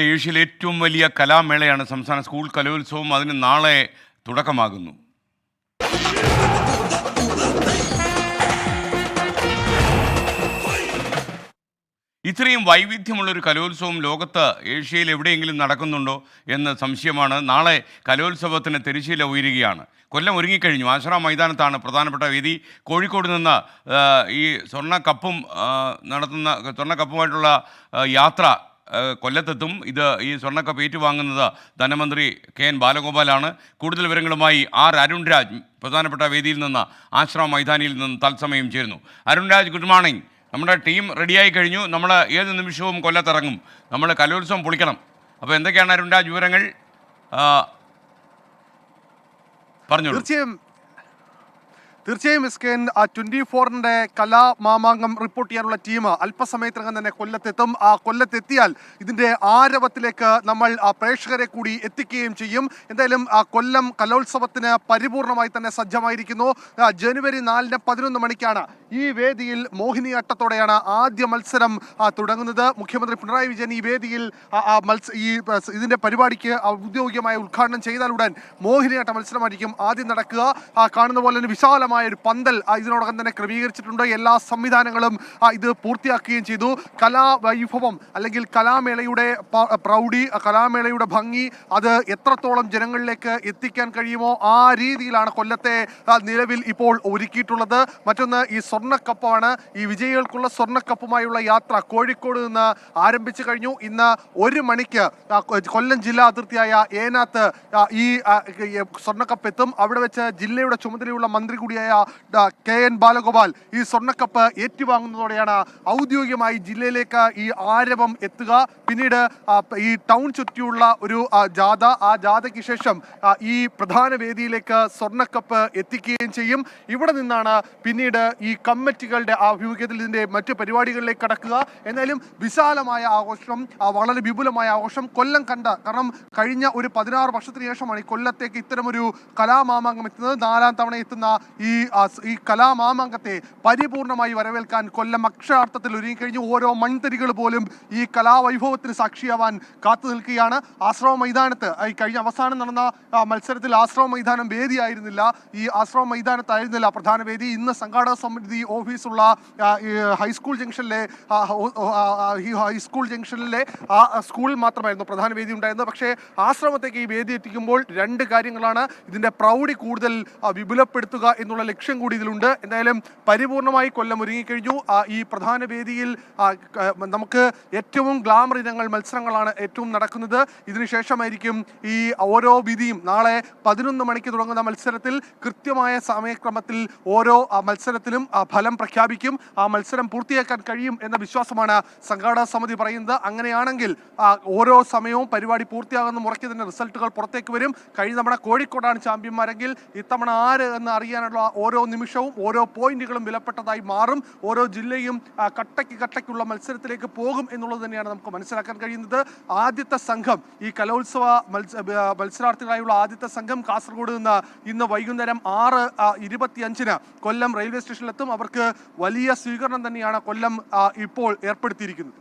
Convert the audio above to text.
ഏഷ്യയിലെ ഏറ്റവും വലിയ കലാമേളയാണ് സംസ്ഥാന സ്കൂൾ കലോത്സവം. അതിന് നാളെ തുടക്കമാകുന്നു. ഇത്രയും വൈവിധ്യമുള്ളൊരു കലോത്സവം ലോകത്ത് ഏഷ്യയിൽ എവിടെയെങ്കിലും നടക്കുന്നുണ്ടോ എന്ന സംശയമാണ്. നാളെ കലോത്സവത്തിന് തിരശ്ശീല ഉയരുകയാണ്. കൊല്ലം ഒരുങ്ങിക്കഴിഞ്ഞു. ആശ്ര മൈതാനത്താണ് പ്രധാനപ്പെട്ട വേദി. കോഴിക്കോട് നിന്ന് ഈ സ്വർണ കപ്പും നടത്തുന്ന സ്വർണ കപ്പുമായിട്ടുള്ള യാത്ര കൊല്ലത്തെത്തും. ഇത് ഈ സ്വർണക്കപ്പ് ഏറ്റുവാങ്ങുന്നത് ധനമന്ത്രി കെ എൻ ബാലഗോപാലാണ്. കൂടുതൽ വിവരങ്ങളുമായി ആർ അരുൺരാജ് പ്രധാനപ്പെട്ട വേദിയിൽ നിന്ന് ആശ്രമ മൈതാനിയിൽ നിന്ന് തത്സമയം ചേരുന്നു. Arunraj good morning. നമ്മുടെ ടീം റെഡിയായി കഴിഞ്ഞു. നമ്മൾ ഏത് നിമിഷവും കൊല്ലത്തിറങ്ങും. നമ്മൾ കലോത്സവം പൊളിക്കണം. അപ്പോൾ എന്തൊക്കെയാണ് അരുൺ രാജ് വിവരങ്ങൾ പറഞ്ഞു തീർച്ചയായും തീർച്ചയായും എസ് കെ ട്വന്റി ഫോറിന്റെ കലാമാമാങ്കം റിപ്പോർട്ട് ചെയ്യാനുള്ള ടീം അല്പസമയത്തിനകം തന്നെ കൊല്ലത്തെത്തും. ആ കൊല്ലത്തെത്തിയാൽ ഇതിന്റെ ആരവത്തിലേക്ക് നമ്മൾ ആ പ്രേക്ഷകരെ കൂടി എത്തിക്കുകയും ചെയ്യും. എന്തായാലും ആ കൊല്ലം കലോത്സവത്തിന് പരിപൂർണമായി തന്നെ സജ്ജമായിരിക്കുന്നു. ആ, ജനുവരി നാലിന് പതിനൊന്ന് മണിക്കാണ് ഈ വേദിയിൽ മോഹിനിയാട്ടത്തോടെയാണ് ആദ്യ മത്സരം തുടങ്ങുന്നത്. മുഖ്യമന്ത്രി പിണറായി വിജയൻ ഈ വേദിയിൽ ആ, ആ ഈ ആ, ഇതിന്റെ പരിപാടിക്ക് ഔദ്യോഗികമായി ഉദ്ഘാടനം ചെയ്താലുടൻ മോഹിനിയാട്ട മത്സരമായിരിക്കും ആദ്യം നടക്കുക. ആ കാണുന്ന പോലെ തന്നെ വിശാലമായ ഒരു പന്തൽ ഇതിനോടകം തന്നെ ക്രമീകരിച്ചിട്ടുണ്ട്. എല്ലാ സംവിധാനങ്ങളും ഇത് പൂർത്തിയാക്കുകയും ചെയ്തു. കലാവൈഭവം അല്ലെങ്കിൽ കലാമേളയുടെ പ്രൗഢി കലാമേളയുടെ ഭംഗി അത് എത്രത്തോളം ജനങ്ങളിലേക്ക് എത്തിക്കാൻ കഴിയുമോ ആ രീതിയിലാണ് കൊല്ലത്തെ നിലവിൽ ഇപ്പോൾ ഒരുക്കിയിട്ടുള്ളത്. മറ്റൊന്ന് ഈ സ്വർണക്കപ്പാണ്. ഈ വിജയികൾക്കുള്ള സ്വർണക്കപ്പുമായുള്ള യാത്ര കോഴിക്കോട് നിന്ന് ആരംഭിച്ചു കഴിഞ്ഞു. ഇന്ന് ഒരു മണിക്ക് കൊല്ലം ജില്ലാ അതിർത്തിയായ ഏനാത്ത് ഈ സ്വർണക്കപ്പ് എത്തും അവിടെ വെച്ച് ജില്ലയുടെ ചുമതലയുള്ള മന്ത്രി കൂടിയായ ഡ. കെ എൻ ബാലഗോപാൽ ഈ സ്വർണക്കപ്പ് ഏറ്റുവാങ്ങുന്നതോടെയാണ് ഔദ്യോഗികമായി ജില്ലയിലേക്ക് ഈ ആരവം എത്തുക. പിന്നീട് ഈ ടൗൺ ചുറ്റിയുള്ള ഒരു ജാഥ ആ ജാഥയ്ക്ക് ശേഷം ഈ പ്രധാന വേദിയിലേക്ക് സ്വർണക്കപ്പ് എത്തിക്കുകയും ചെയ്യും. ഇവിടെ നിന്നാണ് പിന്നീട് ഈ കമ്മിറ്റികളുടെ ആഭിമുഖ്യത്തിൽ ഇതിന്റെ മറ്റ് പരിപാടികളിലേക്ക് കടക്കുക. എന്നാലും വിശാലമായ ആഘോഷം വളരെ വിപുലമായ ആഘോഷം കൊല്ലം കണ്ട കാരണം കഴിഞ്ഞ ഒരു പതിനാറ് വർഷത്തിന് ശേഷമാണ് ഈ കൊല്ലത്തേക്ക് ഇത്തരമൊരു കലാമാമാങ്കം എത്തുന്നത്. നാലാം തവണ എത്തുന്ന ഈ സ് ഈ കലാമാമംഗത്തെ പരിപൂർണമായി വരവേൽക്കാൻ കൊല്ലം അക്ഷരാർത്ഥത്തിൽ ഒരുങ്ങിക്കഴിഞ്ഞു. ഓരോ മൺതരികൾ പോലും ഈ കലാവൈഭവത്തിന് സാക്ഷിയാവാൻ കാത്തു നിൽക്കുകയാണ്. ആശ്രമ മൈതാനത്ത് ഈ കഴിഞ്ഞ അവസാനം നടന്ന മത്സരത്തിൽ ആശ്രമ മൈതാനം വേദിയായിരുന്നില്ല. ഈ ആശ്രമ മൈതാനത്തായിരുന്നില്ല പ്രധാന വേദി. ഇന്ന് സംഘാടക സമിതി ഓഫീസുള്ള ഹൈസ്കൂൾ ജംഗ്ഷനിലെ ഈ ഹൈസ്കൂൾ ജംഗ്ഷനിലെ ആ സ്കൂളിൽ മാത്രമായിരുന്നു പ്രധാന വേദി ഉണ്ടായിരുന്നത്. പക്ഷേ ആശ്രമത്തേക്ക് ഈ വേദി എത്തിക്കുമ്പോൾ രണ്ട് കാര്യങ്ങളാണ് ഇതിന്റെ പ്രൗഢി കൂടുതൽ വിപുലപ്പെടുത്തുക എന്നുള്ള ലക്ഷ്യം കൂടി ഇതിലുണ്ട്. എന്തായാലും പരിപൂർണമായി കൊല്ലം ഒരുങ്ങിക്കഴിഞ്ഞു. ഈ പ്രധാന വേദിയിൽ നമുക്ക് ഏറ്റവും ഗ്ലാമർ ഇനങ്ങൾ മത്സരങ്ങളാണ് ഏറ്റവും നടക്കുന്നത്. ഇതിനുശേഷമായിരിക്കും ഈ ഓരോ വിധിയും. നാളെ പതിനൊന്ന് മണിക്ക് തുടങ്ങുന്ന മത്സരത്തിൽ കൃത്യമായ സമയക്രമത്തിൽ ഓരോ മത്സരത്തിലും ഫലം പ്രഖ്യാപിക്കും. ആ മത്സരം പൂർത്തിയാക്കാൻ കഴിയും എന്ന വിശ്വാസമാണ് സംഘാടക സമിതി പറയുന്നത്. അങ്ങനെയാണെങ്കിൽ ഓരോ സമയവും പരിപാടി പൂർത്തിയാകുന്ന മുറയ്ക്ക് തന്നെ റിസൾട്ടുകൾ പുറത്തേക്ക് വരും. കഴിഞ്ഞ തവണ കോഴിക്കോടാണ് ചാമ്പ്യന്മാരെങ്കിൽ ഇത്തവണ ആര് എന്ന് അറിയാനുള്ള ഓരോ നിമിഷവും ഓരോ പോയിന്റുകളും വിലപ്പെട്ടതായി മാറും. ഓരോ ജില്ലയും കട്ടയ്ക്ക് കട്ടയ്ക്കുള്ള മത്സരത്തിലേക്ക് പോകും എന്നുള്ളത് തന്നെയാണ് നമുക്ക് മനസ്സിലാക്കാൻ കഴിയുന്നത്. ആദ്യത്തെ സംഘം ഈ കലോത്സവ മത്സരാർത്ഥികളായുള്ള ആദ്യത്തെ സംഘം കാസർഗോഡ് നിന്ന് ഇന്ന് വൈകുന്നേരം ആറ് ഇരുപത്തി ഇരുപത്തിയഞ്ചിന് കൊല്ലം റെയിൽവേ സ്റ്റേഷനിലെത്തും. അവർക്ക് വലിയ സ്വീകരണം തന്നെയാണ് കൊല്ലം ഇപ്പോൾ ഏർപ്പെടുത്തിയിരിക്കുന്നത്.